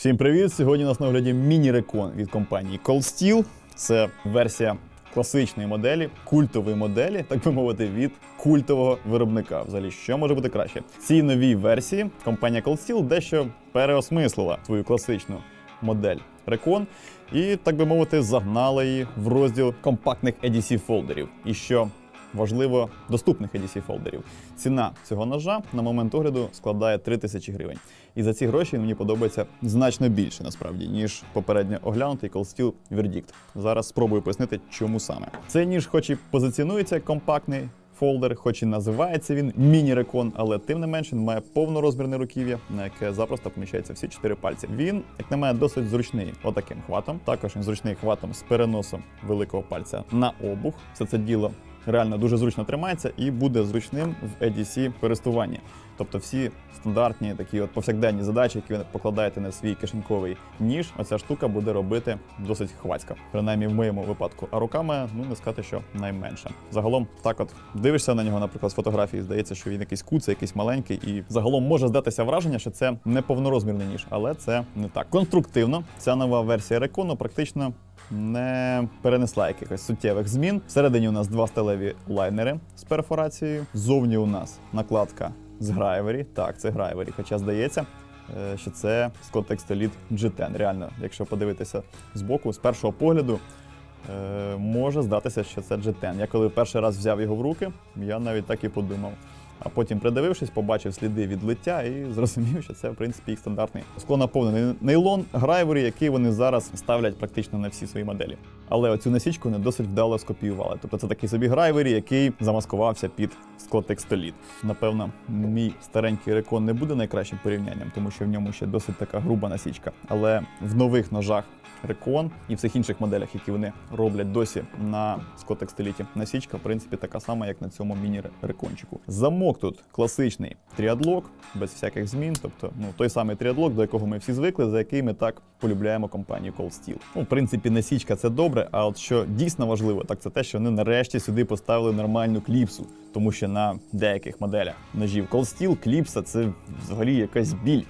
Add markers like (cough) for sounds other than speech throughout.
Всім привіт! Сьогодні на огляді міні-рекон від компанії Cold Steel. Це версія класичної моделі, культової моделі, так би мовити, від культового виробника. Взагалі, що може бути краще? Цій новій версії компанія Cold Steel дещо переосмислила свою класичну модель Recon і, так би мовити, загнала її в розділ компактних EDC фолдерів. І що важливо, доступних EDC фолдерів. Ціна цього ножа на момент огляду складає 3000 гривень. І за ці гроші мені подобається значно більше насправді, ніж попередньо оглянутий Cold Steel Verdict. Зараз спробую пояснити, чому саме. Цей ніж, хоч і позиціонується як компактний. Фолдер, хоч і називається він міні-рекон, але тим не менше він має повнорозмірне руків'я, на яке запросто поміщаються всі чотири пальці. Він, як на мене, досить зручний отаким хватом. Також він зручний хватом з переносом великого пальця на обух. Все це діло реально дуже зручно тримається і буде зручним в EDC користуванні. Тобто всі стандартні такі от повсякденні задачі, які ви покладаєте на свій кишеньковий ніж, оця штука буде робити досить хвацька. Принаймні в моєму випадку. А руками, ну не сказати, що найменше. Загалом, так от дивишся на нього, наприклад, з фотографії, здається, що він якийсь куций, якийсь маленький, і загалом може здатися враження, що це не повнорозмірний ніж, але це не так. Конструктивно, ця нова версія рекону практично не перенесла якихось суттєвих змін. Всередині у нас два сталеві лайнери з перфорацією. Ззовні у нас накладка з Грайвері. Так, це Грайвері, хоча здається. е, Що це Scott Extolite G10. Реально, якщо подивитися з боку, з першого погляду, е, може здатися, що це G10. Я коли перший раз взяв його в руки, я навіть так і подумав. А потім, придивившись, побачив сліди від лиття і зрозумів, що це в принципі їх стандартний склонаповнений нейлон грайвері, який вони зараз ставлять практично на всі свої моделі. Але оцю насічку не досить вдало скопіювали. Тобто це такий собі грайвері, який замаскувався під склотекстоліт. Напевно, мій старенький рекон не буде найкращим порівнянням, тому що в ньому ще досить така груба насічка. Але в нових ножах Рекон і всіх інших моделях, які вони роблять досі на скотекстиліті. Насічка, в принципі, така сама, як на цьому міні-рекончику. Замок тут класичний тріадлок, без всяких змін. Тобто, ну той самий тріадлок, до якого ми всі звикли, за який ми так полюбляємо компанію Cold Steel. Ну, в принципі, насічка це добре. А от що дійсно важливо, так це те, що вони нарешті сюди поставили нормальну кліпсу, тому що на деяких моделях ножів Cold Steel кліпса це взагалі якась біль.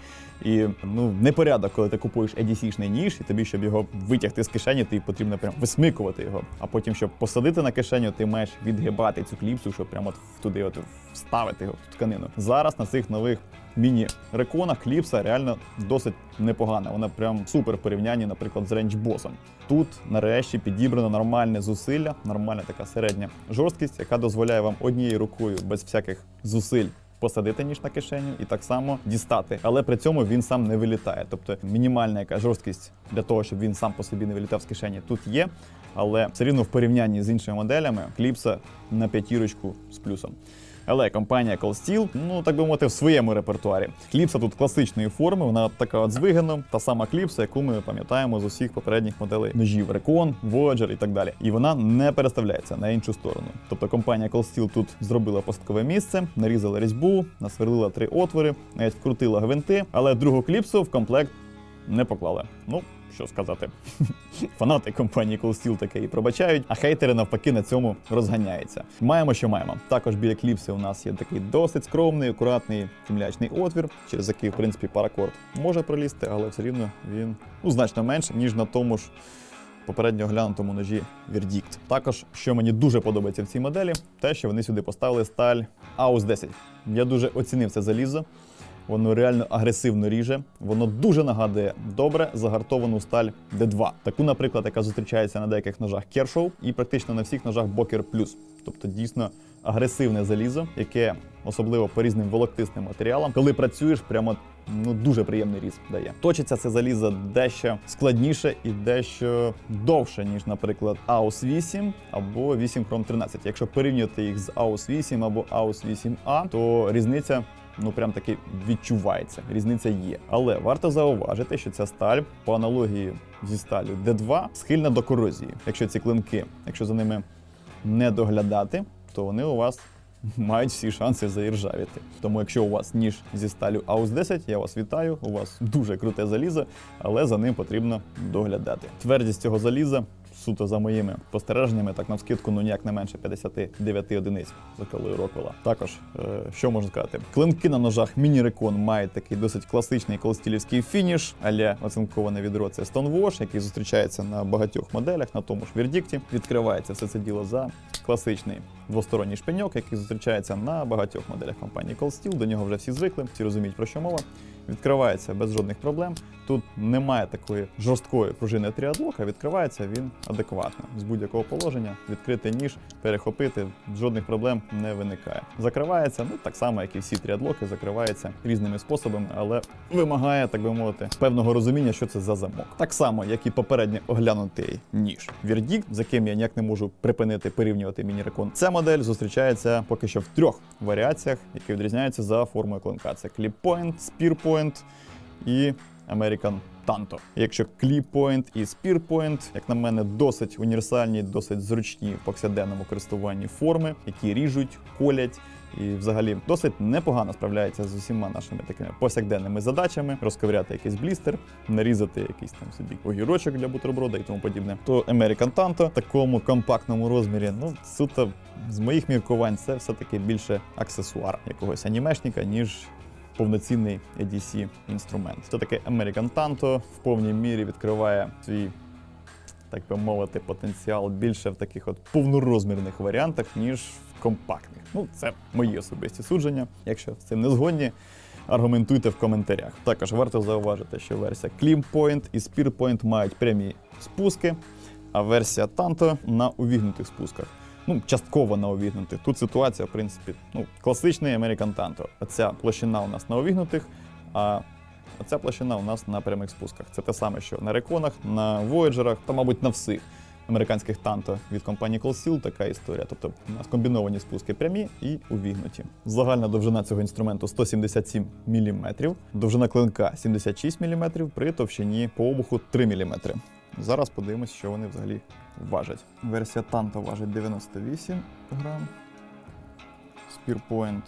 І ну непорядок, коли ти купуєш EDC-шний ніж, і тобі, щоб його витягти з кишені, тобі потрібно прям висмикувати його. А потім, щоб посадити на кишеню, ти маєш відгибати цю кліпсу, щоб прямо от туди от вставити його в тканину. Зараз на цих нових міні-реконах кліпса реально досить непогана. Вона прям супер в порівнянні, наприклад, з рейнджбосом. Тут нарешті підібрано нормальне зусилля, нормальна така середня жорсткість, яка дозволяє вам однією рукою без всяких зусиль посадити ніж на кишеню і так само дістати. Але при цьому він сам не вилітає. Тобто мінімальна яка жорсткість для того, щоб він сам по собі не вилітав з кишені, тут є. Але все рівно в порівнянні з іншими моделями кліпса на п'ятірочку з плюсом. Але компанія Cold Steel, ну так би мовити, в своєму репертуарі. Кліпса тут класичної форми, вона така от з вигином, та сама кліпса, яку ми пам'ятаємо з усіх попередніх моделей ножів Recon, Voyager і так далі. І вона не переставляється на іншу сторону. Тобто компанія Cold Steel тут зробила посткове місце, нарізала різьбу, насверлила три отвори, навіть вкрутила гвинти, але другу кліпсу в комплект не поклали. Ну, що сказати. (laughs) Фанати компанії Cool Steel таке і пробачають, а хейтери навпаки на цьому розганяються. Маємо, що маємо. Також біля кліпси у нас є такий досить скромний, акуратний темлячний отвір, через який, в принципі, паракорд може пролізти, але все рівно він ну, значно менше, ніж на тому ж. Попередньо оглянутому ножі Verdict. Також, що мені дуже подобається в цій моделі, те, що вони сюди поставили сталь AUS 10. Я дуже оцінив це залізо. Воно реально агресивно ріже. Воно дуже нагадує добре загартовану сталь D2. Таку, наприклад, яка зустрічається на деяких ножах Kershaw і практично на всіх ножах Boker Plus. Тобто дійсно агресивне залізо, яке особливо по різним волоктисним матеріалам, коли працюєш, прямо ну дуже приємний різ дає. Точиться це залізо дещо складніше і дещо довше, ніж, наприклад, AUS 8 або 8 Chrome 13. Якщо порівнювати їх з AUS 8 або AUS 8A, то різниця ну прям таки відчувається. Різниця є. Але варто зауважити, що ця сталь по аналогії зі сталю D2 схильна до корозії. Якщо ці клинки, якщо за ними не доглядати, то вони у вас (laughs) мають всі шанси заіржавіти. Тому, якщо у вас ніж зі сталю AUS 10, я вас вітаю. У вас дуже круте залізо, але за ним потрібно доглядати. Твердість цього заліза суто за моїми спостереженнями, так на скидку, ну ніяк не менше 59 одиниць за колою Роквелла. Також, е, що можна сказати, клинки на ножах міні-рекон мають такий досить класичний колостілівський фініш, але оцинковане відро це Stonewash, який зустрічається на багатьох моделях, на тому ж Вердікті. Відкривається все це діло за класичний двосторонній шпиньок, який зустрічається на багатьох моделях компанії Cold Steel. До нього вже всі звикли, всі розуміють про що мова. Відкривається без жодних проблем. Тут немає такої жорсткої пружини тріадлока, відкривається він адекватно. З будь-якого положення відкрити ніж, перехопити, жодних проблем не виникає. Закривається, ну так само, як і всі тріадлоки, закривається різними способами, але вимагає, так би мовити, певного розуміння, що це за замок. Так само, як і попередньо оглянутий ніж. Вердікт, з яким я ніяк не можу припинити порівнювати міні-рекон. Ця модель зустрічається поки що в трьох варіаціях, які відрізняються за формою клинка. Це Point, Spear і American Tanto. Якщо Clip Point і Point, як на мене, досить універсальні, досить зручні в повсякденному користуванні форми, які ріжуть, колять. І взагалі досить непогано справляється з усіма нашими такими повсякденними задачами, розковиряти якийсь блістер, нарізати якийсь там собі огірочок для бутерброда і тому подібне. То American Tanto в такому компактному розмірі, ну суто з моїх міркувань, це все-таки більше аксесуар якогось анімешника, ніж повноцінний EDC інструмент. Це таке American Tanto в повній мірі відкриває свій. Так би мовити, потенціал більше в таких от повнорозмірних варіантах, ніж в компактних. Ну, це мої особисті судження. Якщо з цим не згодні, аргументуйте в коментарях. Також варто зауважити, що версія Clean Point і Spear Point мають прямі спуски, а версія Tanto на увігнутих спусках. Ну, частково на увігнутих. Тут ситуація, в принципі, ну, класичний American Tanto. Оця площина у нас на увігнутих, а оця площина у нас на прямих спусках. Це те саме, що на реконах, на Voyager'ах, та, мабуть, на всіх американських танто від компанії Cold така історія. Тобто у нас комбіновані спуски прямі і увігнуті. Загальна довжина цього інструменту 177 мм, довжина клинка 76 мм, при товщині по обуху 3 мм. Зараз подивимось, що вони взагалі важать. Версія Tanto важить 98 грам. Spearpoint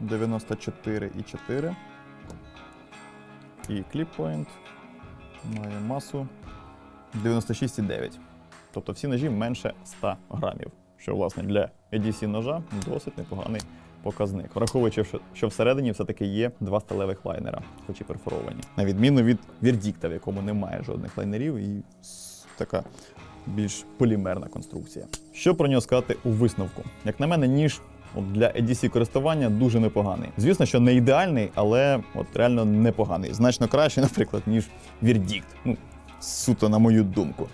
94,4. І Clippoint має масу 96,9. Тобто всі ножі менше 100 грамів. Що, власне, для EDC ножа досить непоганий показник. Враховуючи, що- всередині все-таки є два сталевих лайнера, хоч і перфоровані. На відміну від Вердікта, в якому немає жодних лайнерів і така більш полімерна конструкція. Що про нього сказати у висновку? Як на мене, ніж от для EDC користування дуже непоганий. Звісно, що не ідеальний, але от реально непоганий. Значно краще, (laughs) наприклад, ніж Вердікт. Ну, суто на мою думку.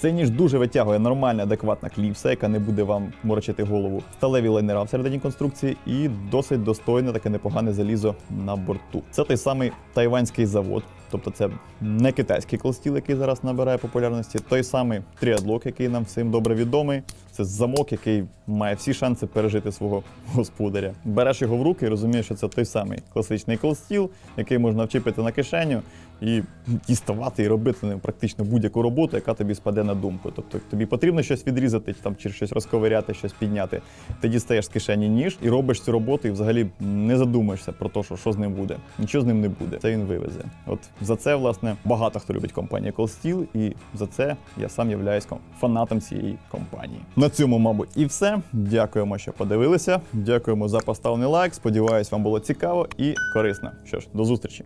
Цей ніж дуже витягує нормальна, адекватна кліпса, яка не буде вам морочити голову. Сталеві лайнера всередині конструкції і досить достойне таке непогане залізо на борту. Це той самий тайванський завод, тобто це не китайський колстіл, який зараз набирає популярності. Той самий тріадлок, який нам всім добре відомий. Це замок, який має всі шанси пережити свого господаря. Береш його в руки і розумієш, що це той самий класичний колстіл, який можна вчепити на кишеню і діставати і робити ним практично будь-яку роботу, яка тобі спаде на думку. Тобто тобі потрібно щось відрізати, там чи щось розковиряти, щось підняти. Ти дістаєш з кишені ніж і робиш цю роботу, і взагалі не задумаєшся про те, що, що з ним буде. Нічого з ним не буде. Це він вивезе. От за це, власне, багато хто любить компанію Steel, і за це я сам являюсь фанатом цієї компанії. На цьому, мабуть, і все. Дякуємо, що подивилися. Дякуємо за поставлений лайк. Сподіваюсь, вам було цікаво і корисно. Що ж, до зустрічі.